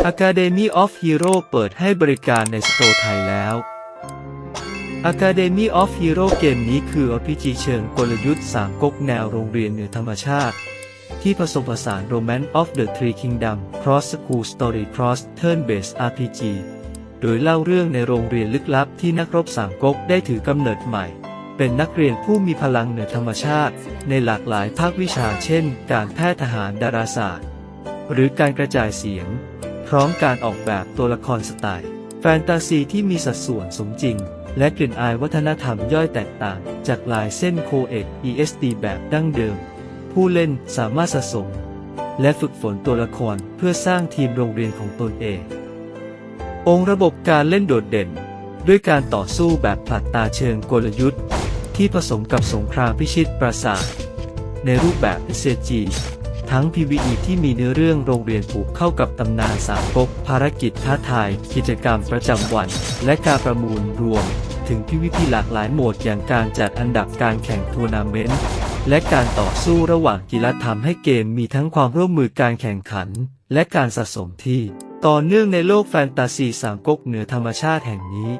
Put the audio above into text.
Academy of Hero เปิดให้บริการในสโตร์ไทยแล้ว Academy of Hero เกมนี้คือ RPG เชิงกลยุทธ์สามก๊กแนวโรงเรียนเหนือธรรมชาติ ที่ผสมผสาน Romance of the Three Kingdom Cross School Story Cross Turn Based RPG โดยเล่าเรื่องในโรงเรียนลึกลับที่นักรบสามก๊กได้ถือกำเนิดใหม่ เป็นนักเรียนผู้มีพลังเหนือธรรมชาติ ในหลากหลายภาควิชาเช่น การแพทย์ทหารดาราศาสตร์ หรือการกระจายเสียง ร้อมการออกแบบตัวละครสไตล์ แฟนตาซีที่มีสัดส่วนสมจริง และกลิ่นอายวัฒนธรรมย่อยแตกต่าง จากลายเส้นโคเอ็ก ESD แบบดั้งเดิม ผู้เล่นสามารถสะสม และฝึกฝนตัวละครเพื่อสร้างทีมโรงเรียนของตนเอง องค์ระบบการเล่นโดดเด่น ด้วยการต่อสู้แบบผลัดตาเชิงกลยุทธ์ ที่ผสมกับสงครามพิชิตปราสาทในรูปแบบ SG ทั้ง PVE ที่มีเนื้อเรื่องโรงเรียนผูกเข้ากับตำนานสามก๊กภารกิจท้าทาย กิจกรรมประจำวัน และการประมูลรวม ถึง PVP หลากหลายโหมดอย่างการจัดอันดับการแข่งทัวร์นาเมนต์และการต่อสู้ระหว่างกีฬาทำให้เกมมีทั้งความร่วมมือการแข่งขัน และการสะสมที่ ต่อเนื่องในโลกแฟนตาซีสามก๊กเหนือธรรมชาติแห่งนี้